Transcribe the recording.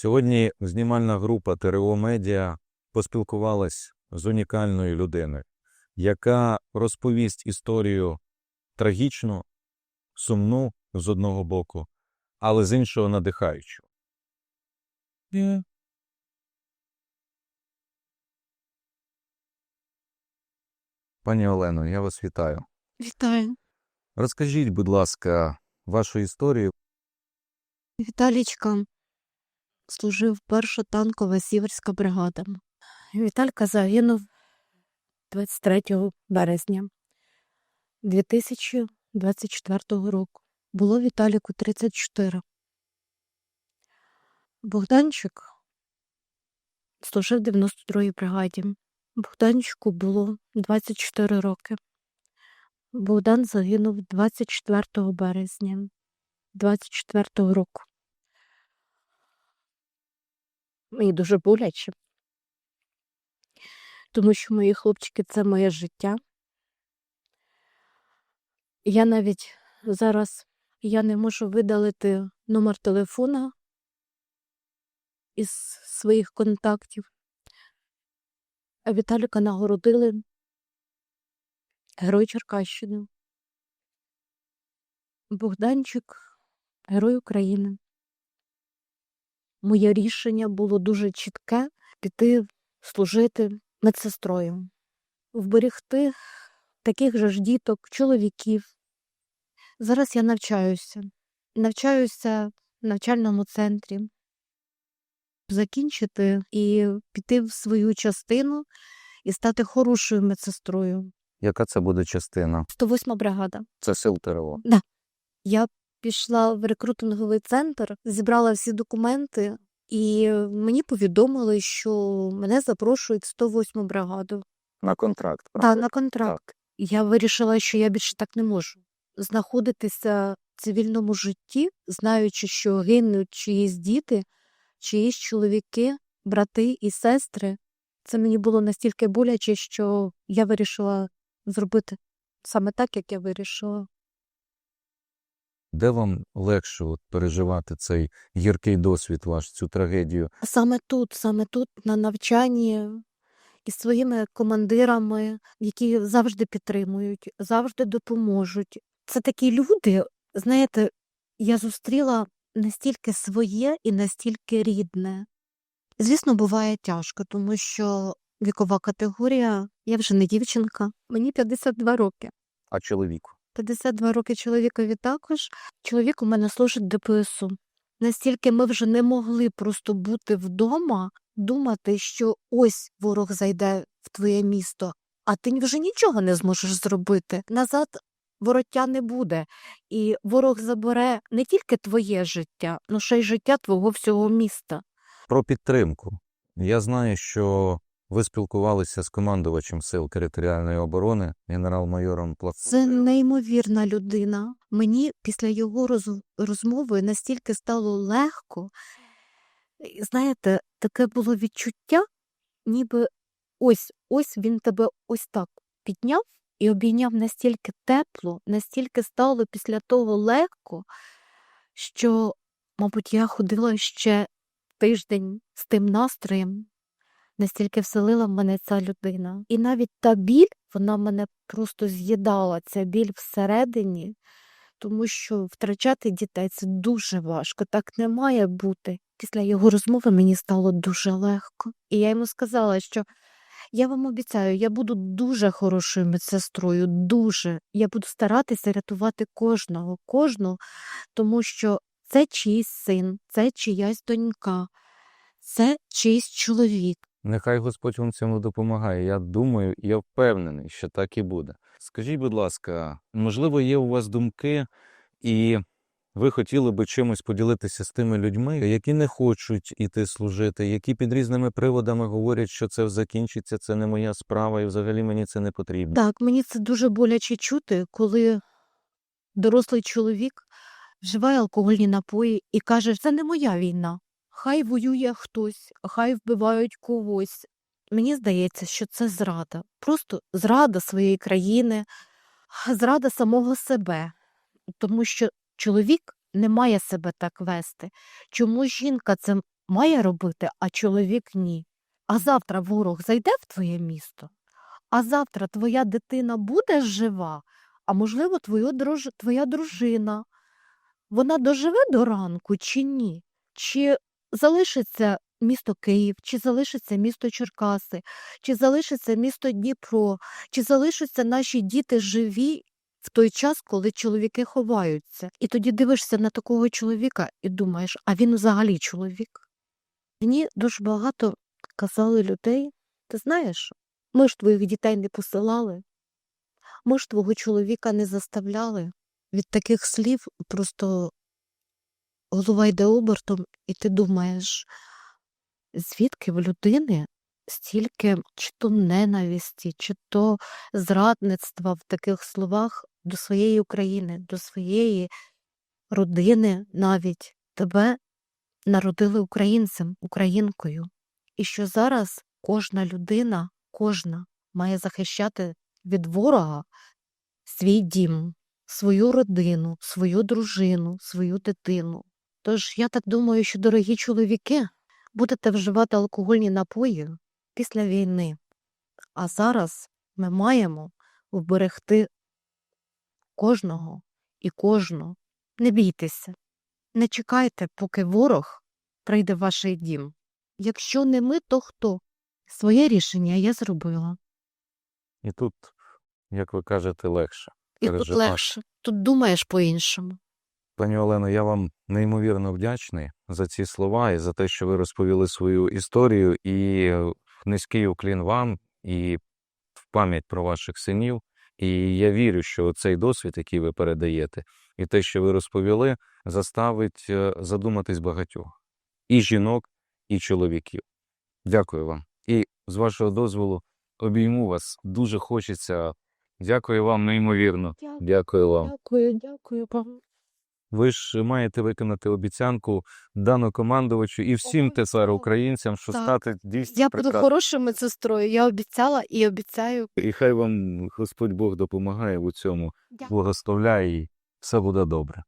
Сьогодні знімальна група ТРО Медіа поспілкувалась з унікальною людиною, яка розповість історію трагічну, сумну з одного боку, але з іншого надихаючу. Пані Олено, я вас вітаю. Вітаю. Розкажіть, будь ласка, вашу історію. Віталічка служив перша танкова сіверська бригада. Віталька загинув 23 березня 2024 року. Було Віталіку 34. Богданчик служив в 92-й бригаді. Богданчику було 24 роки. Богдан загинув 24 березня 24 року. Мені дуже боляче, тому що мої хлопчики це моє життя. Я навіть зараз я не можу видалити номер телефона із своїх контактів. Віталіка нагородили Герой Черкащини. Богданчик Герой України. Моє рішення було дуже чітке піти служити медсестрою, вберегти таких же ж діток, чоловіків. Зараз я навчаюся. Навчаюся в навчальному центрі, закінчити і піти в свою частину і стати хорошою медсестрою. Яка це буде частина? 108 бригада. Це сил ТРО. Я пішла в рекрутинговий центр, зібрала всі документи, і мені повідомили, що мене запрошують в 108 бригаду. На контракт. Да, на контракт. Я вирішила, що я більше так не можу. Знаходитися в цивільному житті, знаючи, що гинуть чиїсь діти, чиїсь чоловіки, брати і сестри. Це мені було настільки боляче, що я вирішила зробити саме так, як я вирішила. Де вам легше от переживати цей гіркий досвід ваш, цю трагедію? Саме тут, саме тут, на навчанні із своїми командирами, які завжди підтримують, завжди допоможуть. Це такі люди, знаєте, я зустріла настільки своє і настільки рідне. Звісно, буває тяжко, тому що вікова категорія, я вже не дівчинка, мені 52 роки. А чоловіку? 52 роки чоловікові також. Чоловік у мене служить ДПСу. Настільки ми вже не могли просто бути вдома, думати, що ось ворог зайде в твоє місто, а ти вже нічого не зможеш зробити. Назад вороття не буде, і ворог забере не тільки твоє життя, але ще й життя твого всього міста. Про підтримку. Я знаю, що ви спілкувалися з командувачем сил територіальної оборони, генерал-майором Платформою. Це неймовірна людина. Мені після його роз- розмови настільки стало легко. Знаєте, таке було відчуття, ніби ось ось він тебе ось так підняв і обійняв настільки тепло, настільки стало після того легко, що, мабуть, я ходила ще тиждень з тим настроєм, настільки вселила в мене ця людина. І навіть та біль, вона мене просто з'їдала, ця біль всередині, тому що втрачати дітей це дуже важко, так не має бути. Після його розмови мені стало дуже легко. І я йому сказала, що я вам обіцяю, я буду дуже хорошою медсестрою, дуже. Я буду старатися рятувати кожного, кожного, тому що це чийсь син, це чиясь донька, це чийсь чоловік. Нехай Господь вам цьому допомагає. Я думаю, я впевнений, що так і буде. Скажіть, будь ласка, можливо, є у вас думки, і ви хотіли би чимось поділитися з тими людьми, які не хочуть іти служити, які під різними приводами говорять, що це закінчиться, це не моя справа, і взагалі мені це не потрібно. Так, мені це дуже боляче чути, коли дорослий чоловік вживає алкогольні напої і каже, це не моя війна. Хай воює хтось, хай вбивають когось. Мені здається, що це зрада. Просто зрада своєї країни, зрада самого себе. Тому що чоловік не має себе так вести. Чому жінка це має робити, а чоловік ні. А завтра ворог зайде в твоє місто, а завтра твоя дитина буде жива, а можливо, твою друж... твоя дружина. Вона доживе до ранку чи ні? Чи залишиться місто Київ, чи залишиться місто Черкаси, чи залишиться місто Дніпро, чи залишаться наші діти живі в той час, коли чоловіки ховаються. І тоді дивишся на такого чоловіка і думаєш, а він взагалі чоловік. Мені дуже багато казали людей, ти знаєш, ми ж твоїх дітей не посилали, ми ж твого чоловіка не заставляли. Від таких слів просто голова йде обертом, і ти думаєш, звідки в людини стільки чи то ненависті, чи то зрадництва в таких словах до своєї України, до своєї родини навіть тебе народили українцем, українкою. І що зараз кожна людина, кожна має захищати від ворога свій дім, свою родину, свою дружину, свою дитину. Тож я так думаю, що, дорогі чоловіки, будете вживати алкогольні напої після війни. А зараз ми маємо вберегти кожного і кожну. Не бійтеся, не чекайте, поки ворог прийде в ваш дім. Якщо не ми, то хто? Своє рішення я зробила. І тут, як ви кажете, легше. І тут легше. Тут думаєш по-іншому. Пані Олено, я вам неймовірно вдячний за ці слова і за те, що ви розповіли свою історію. І е, низький уклін вам і в пам'ять про ваших синів. І я вірю, що цей досвід, який ви передаєте, і те, що ви розповіли, заставить е, задуматись багатьох і жінок, і чоловіків. Дякую вам. І з вашого дозволу обійму вас. Дуже хочеться. Дякую вам неймовірно. Дякую вам. Дякую, дякую вам. Ви ж маєте виконати обіцянку дану командувачу і всім тепер українцям, що Так. стати дійсно Я буду хорошою медсестрою. Я обіцяла і обіцяю. І хай вам Господь Бог допомагає у цьому, благословляє і все буде добре.